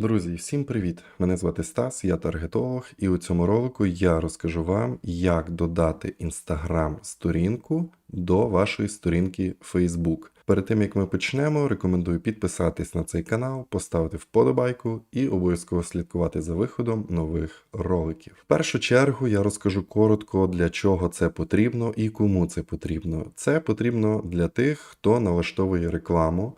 Друзі, всім привіт! Мене звати Стас, я таргетолог, і у цьому ролику я розкажу вам, як додати Instagram сторінку до вашої сторінки Facebook. Перед тим як ми почнемо, рекомендую підписатись на цей канал, поставити вподобайку і обов'язково слідкувати за виходом нових роликів. В першу чергу я розкажу коротко, для чого це потрібно і кому це потрібно. Це потрібно для тих, хто налаштовує рекламу.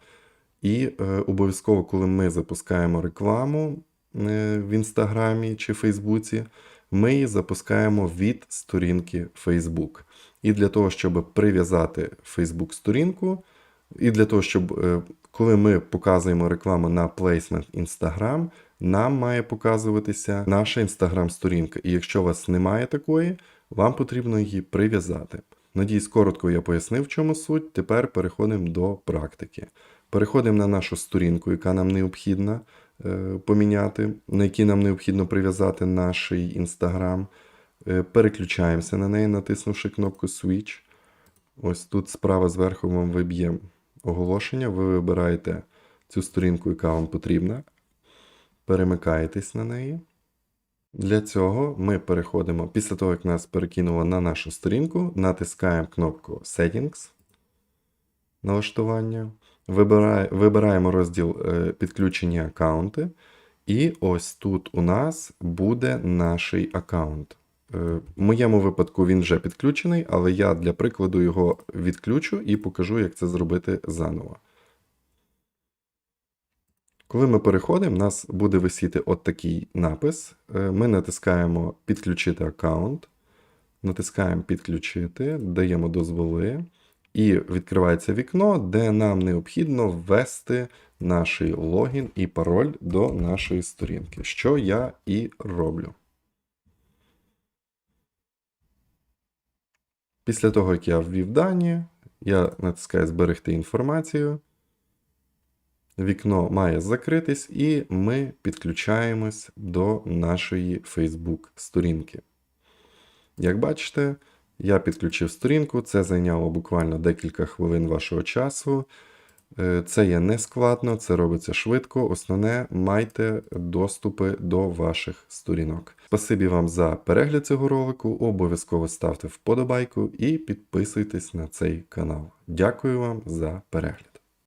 І е, обов'язково, коли ми запускаємо рекламу е, в Інстаграмі чи Фейсбуці, ми її запускаємо від сторінки Facebook. І для того, щоб прив'язати Facebook сторінку, і для того, щоб е, коли ми показуємо рекламу на плейсмент Instagram, нам має показуватися наша Instagram-сторінка. І якщо у вас немає такої, вам потрібно її прив'язати. Надіюсь, коротко я пояснив, в чому суть. Тепер переходимо до практики. Переходимо на нашу сторінку, яка нам необхідна е, поміняти, на якій нам необхідно прив'язати наш Instagram. Е, переключаємося на неї, натиснувши кнопку Switch. Ось тут справа зверху вам виб'є оголошення. Ви вибираєте цю сторінку, яка вам потрібна. Перемикаєтесь на неї. Для цього ми переходимо, після того, як нас перекинуло на нашу сторінку, натискаємо кнопку Settings, налаштування, вибирає, вибираємо розділ е, підключення аккаунти. І ось тут у нас буде наш аккаунт. Е, В моєму випадку він вже підключений, але я для прикладу його відключу і покажу, як це зробити заново. Коли ми переходимо, у нас буде висіти от такий напис. Е, Ми натискаємо Підключити аккаунт, натискаємо Підключити, даємо дозволи, і відкривається вікно, де нам необхідно ввести наш логін і пароль до нашої сторінки, що я і роблю. Після того, як я ввів дані, я натискаю Зберегти інформацію. Вікно має закритись, і ми підключаємось до нашої Facebook сторінки. Як бачите, я підключив сторінку, це зайняло буквально декілька хвилин вашого часу. Е, Це є нескладно, це робиться швидко. Основне, майте доступи до ваших сторінок. Спасибі вам за перегляд цього ролику. Обов'язково ставте вподобайку і підписуйтесь на цей канал. Дякую вам за перегляд.